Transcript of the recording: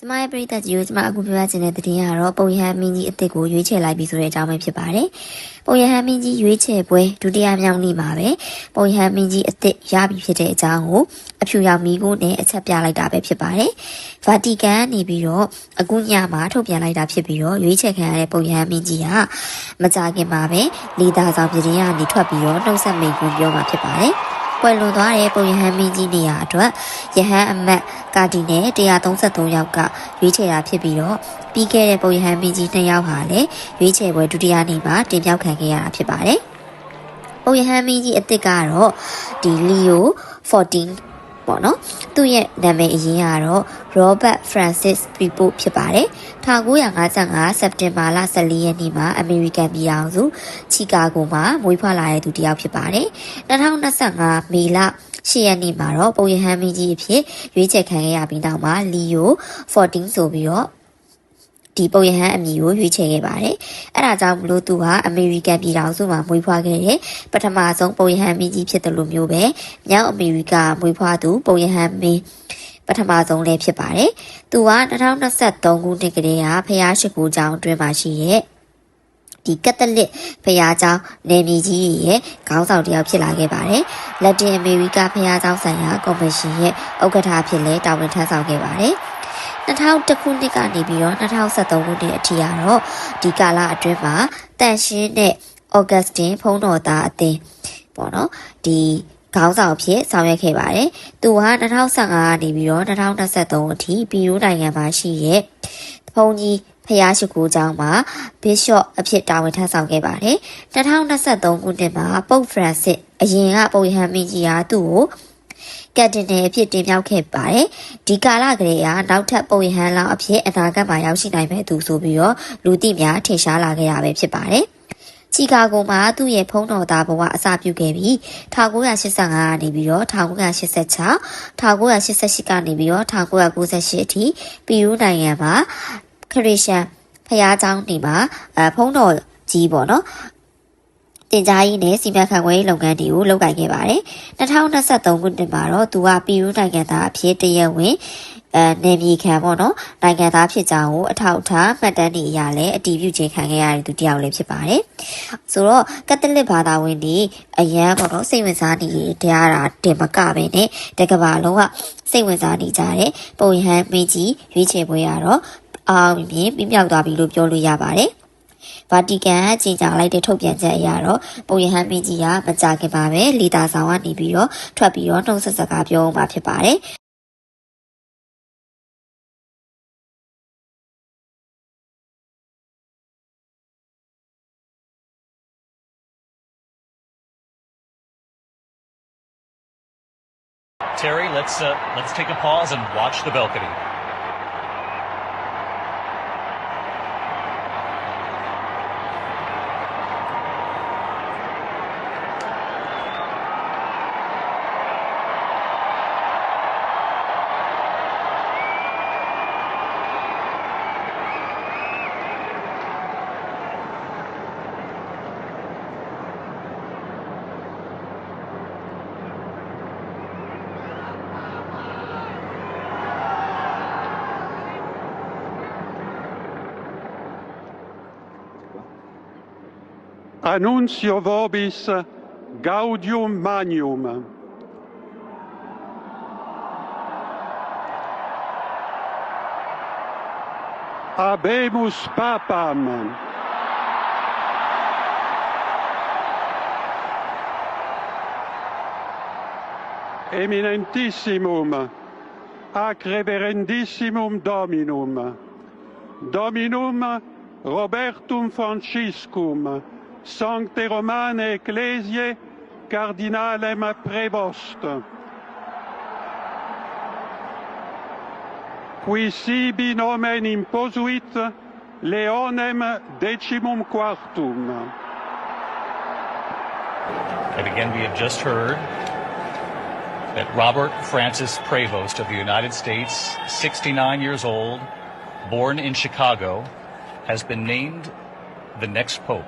ကျမရဲ့ပရိသတ်ကြီးကိုကျမအခုပြောရချင်တဲ့သတင်းကတော့ပုံရဟန်းမင်းကြီးအစ်စ်ကိုရွေးချယ်လိုက်ပြီဆိုတဲ့အကြောင်းပဲဖြစ်ပါတယ်။ပုံရဟန်းမင်းကြီးရွေးချယ်ပွဲဒုတိယမြောက်နေ့မှာပဲပုံရဟန်းမင်းကြီးအစ်စ်ရပြီဖြစ်တဲ့အကြောင်းကိုအဖြူရောင်မီးကိုနဲ့အချက်ပြလိုက်တာပဲဖြစ်ပါတယ်။ဗာတီကန်ကနေပြီးတော့အခုညမှာထုတ်ပြန်လိုက်တာဖြစ်ပြီးတော့ရွေးချယ်ခံရတဲ့ပုံရဟန်းမင်းကြီးကမကြခင်မှာပဲလေသာဆောင်ပြည်ရင်ကနေထွက်ပြီးတော့နှုတ်ဆက်မိန့်ခွန်းပြောမှာဖြစ်ပါတယ်။ ပွဲလွန်သွားတဲ့ပုံရဟန်းမင်းကြီးနေရာအတွက်ရဟန်းအမတ်ကာဒီနဲ့133ယောက်ကရွေးချယ်တာဖြစ်ပြီးတော့ပြီးခဲ့တဲ့ပုံရဟန်းမင်းကြီး2ယောက်ဟာလည်းရွေးချယ်ပွဲဒုတိယနေ့မှာတင်ပြခံခဲ့ရတာဖြစ်ပါတယ်။ပုံရဟန်းမင်းကြီးအစ်စ်ကတော့ဒီလီယို14 ပေါ့နော်သူ့ရဲ့နာမည်အရင်ကတော့ Robert Francis Prevost ဖြစ်ပါတယ်1955စက်တင်ဘာလ14ရက်နေ့မှာအမေရိကန်ပြည်အောင်စုချီကာဂိုမှာမွေးဖွားလာတဲ့သူတစ်ယောက်ဖြစ်ပါတယ်2025မေလ10ရက်နေ့မှာတော့ပုံရဟန်းမင်းကြီးအဖြစ်ရွေးချယ်ခံခဲ့ရပြီးနောက်မှာလီယို14ဆိုပြီးတော့ ဒီပုံရဟန်းအမည်ကိုရွေးချယ်ခဲ့ပါတယ်။အဲဒါကြောင့်မလို့သူဟာအမေရိကန်ပြည်ထောင်စုမှာမွေးဖွားခဲ့တဲ့ပထမဆုံးပုံရဟန်းမင်းကြီးဖြစ်တယ်လို့မျိုးပဲမြောက်အမေရိကမွေးဖွားသူပုံရဟန်းမင်းပထမဆုံးလည်းဖြစ်ပါတယ်။သူက2023ခုနှစ်ကတည်းကဖျားရှိခိုးကျောင်းအတွင်းမှာရှိရဲ့ဒီကက်သလစ်ဖျားเจ้าနေမီကြီးရဲ့ခေါင်းဆောင်တစ်ယောက်ဖြစ်လာခဲ့ပါတယ်။လက်တင်အမေရိကဖျားเจ้าဆိုင်ရာကော်မရှင်ရဲ့ဥက္ကဋ္ဌအဖြစ်လည်းတာဝန်ထမ်းဆောင်ခဲ့ပါတယ်။ 2000ခုနှစ်ကနေပြီးတော့2023ခုနှစ်အထိကတော့ဒီကာလအတွင်းမှာတန်ရှင်းတဲ့ဩဂတ်စတင်ဖုံးတော်သားအသင်းပေါ့နော်ဒီခေါင်းဆောင်ဖြစ်ဆောင်ရွက်ခဲ့ပါတယ်။သူဟာ2015ကနေပြီးတော့2023အထိပြည်ရိုးနိုင်ငံမှာရှိရဲ့ဖုန်ကြီးဖျားရှိခိုးကျောင်းမှာ Bishop အဖြစ်တာဝန်ထမ်းဆောင်ခဲ့ပါတယ်။2023ခုနှစ်မှာပုပ်ဖရန်စစ်အရင်ကပုပ်ရဟန်းမင်းကြီးကသူ့ကို ကက်တင်နယ်အဖြစ်တင်မြှောက်ခဲ့ပါတယ်။ဒီကာလကလေးကနောက်ထပ်ပုံရဟန်းလောင်းအဖြစ်အနာဂတ်မှာရောက်ရှိနိုင်မဲ့သူဆိုပြီးတော့လူသိများထင်ရှားလာခဲ့ရပဲဖြစ်ပါတယ်။ချီကာဂိုမှာသူ့ရဲ့ဖုံးတော်သားဘဝအစပြုခဲ့ပြီး1985ကနေပြီးတော့1986 1988ကနေပြီးတော့1998အထိပြည်ယူနိုင်ငံမှာခရစ်ယာန်ဖျားเจ้าနေမှာအဖုံးတော်ကြီးပေါ့နော် တင်ကြားရေးနဲ့စီမံခန့်ခွဲရေးလုပ်ငန်းတွေကိုလုပ်ကိုင်ခဲ့ပါတယ်။2023ခုနှစ်မှာတော့သူကပြည်ယူနိုင်ငံသားအဖြစ်တရက်ဝင်အဲနေပြည်ခံပေါ့နော်နိုင်ငံသားဖြစ်ကြောင်းကိုအထောက်အထားမှတ်တမ်းတွေအရလည်းအတည်ပြုခြင်းခံခဲ့ရတဲ့သူတစ်ယောက်လည်းဖြစ်ပါတယ်။ဆိုတော့ကက်သလစ်ဘာသာဝင်တွေအရန်ပေါ့နော်စိတ်ဝင်စားနေတရားတာတင်မကပဲနဲ့တကဘာလုံးကစိတ်ဝင်စားနေကြတဲ့ပုံရဟန်းမင်းကြီးရွေးချယ်ပွဲရတော့အောင်မြင်ပြမြောက်သွားပြီလို့ပြောလို့ရပါတယ်။ ဗာတီကန်ကကြီးကြလိုက်တဲ့ထုတ်ပြန်ချက်အရတော့ပုံရဟန်းမင်းကြီးကမကြခင်ပါပဲလီတာဆောင်ကနေပြီးတော့ထွက်ပြီးတော့နှုတ်ဆက်စကားပြောမှာဖြစ်ပါတယ်။ Terry, let's uh, let's take a pause and watch the balcony. Annuncio vobis gaudium magnum. Habemus papam. Eminentissimum ac reverendissimum Dominum. Dominum Robertum Franciscum Sancte Romane Ecclesiae Cardinalem Prevost. Qui sibi nomen imposuit Leonem decimum quartum. And again, we have just heard that Robert Francis Prevost of the United States, 69 years old, born in Chicago, has been named the next pope.